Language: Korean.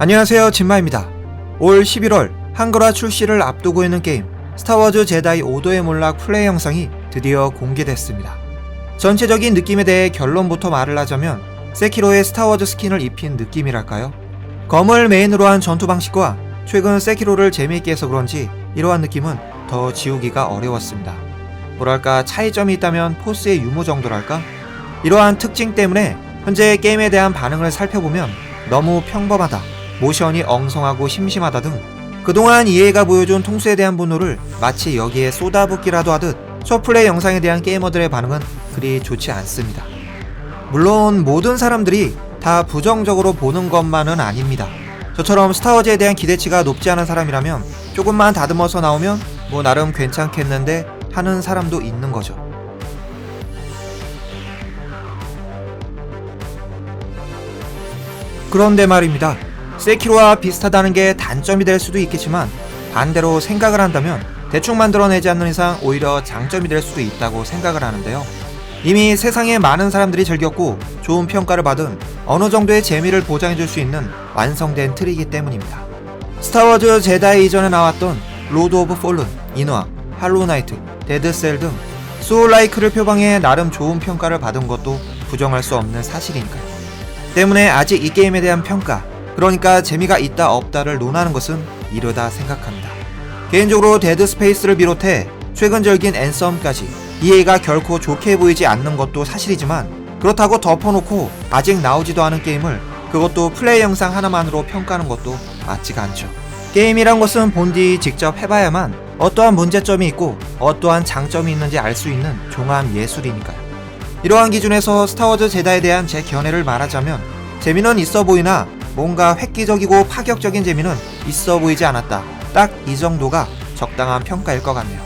안녕하세요 진마입니다. 올 11월 한글화 출시를 앞두고 있는 게임 스타워즈 제다이 오도의 몰락 플레이 영상이 드디어 공개됐습니다. 전체적인 느낌에 대해 결론부터 말을 하자면 세키로의 스타워즈 스킨을 입힌 느낌이랄까요? 검을 메인으로 한 전투 방식과 최근 세키로를 재미있게 해서 그런지 이러한 느낌은 더 지우기가 어려웠습니다. 뭐랄까 차이점이 있다면 포스의 유무 정도랄까? 이러한 특징 때문에 현재 게임에 대한 반응을 살펴보면 너무 평범하다, 모션이 엉성하고 심심하다 등 그동안 EA가 보여준 통수에 대한 분노를 마치 여기에 쏟아붓기라도 하듯 쇼플레이 영상에 대한 게이머들의 반응은 그리 좋지 않습니다. 물론 모든 사람들이 다 부정적으로 보는 것만은 아닙니다. 저처럼 스타워즈에 대한 기대치가 높지 않은 사람이라면 조금만 다듬어서 나오면 뭐 나름 괜찮겠는데 하는 사람도 있는 거죠. 그런데 말입니다. 세키로와 비슷하다는 게 단점이 될 수도 있겠지만 반대로 생각을 한다면 대충 만들어내지 않는 이상 오히려 장점이 될 수도 있다고 생각을 하는데요. 이미 세상에 많은 사람들이 즐겼고 좋은 평가를 받은 어느 정도의 재미를 보장해줄 수 있는 완성된 틀이기 때문입니다. 스타워즈 제다이 이전에 나왔던 로드 오브 폴른, 인화, 할로나이트, 데드셀 등 소울라이크를 표방해 나름 좋은 평가를 받은 것도 부정할 수 없는 사실이니까요. 때문에 아직 이 게임에 대한 평가, 그러니까 재미가 있다 없다를 논하는 것은 이르다 생각합니다. 개인적으로 데드 스페이스를 비롯해 최근 절긴 앤썸까지 EA가 결코 좋게 보이지 않는 것도 사실이지만 그렇다고 덮어놓고 아직 나오지도 않은 게임을 그것도 플레이 영상 하나만으로 평가하는 것도 맞지가 않죠. 게임이란 것은 본디 직접 해봐야만 어떠한 문제점이 있고 어떠한 장점이 있는지 알 수 있는 종합 예술이니까요. 이러한 기준에서 스타워즈 제다에 대한 제 견해를 말하자면 재미는 있어 보이나 뭔가 획기적이고 파격적인 재미는 있어 보이지 않았다. 딱 이 정도가 적당한 평가일 것 같네요.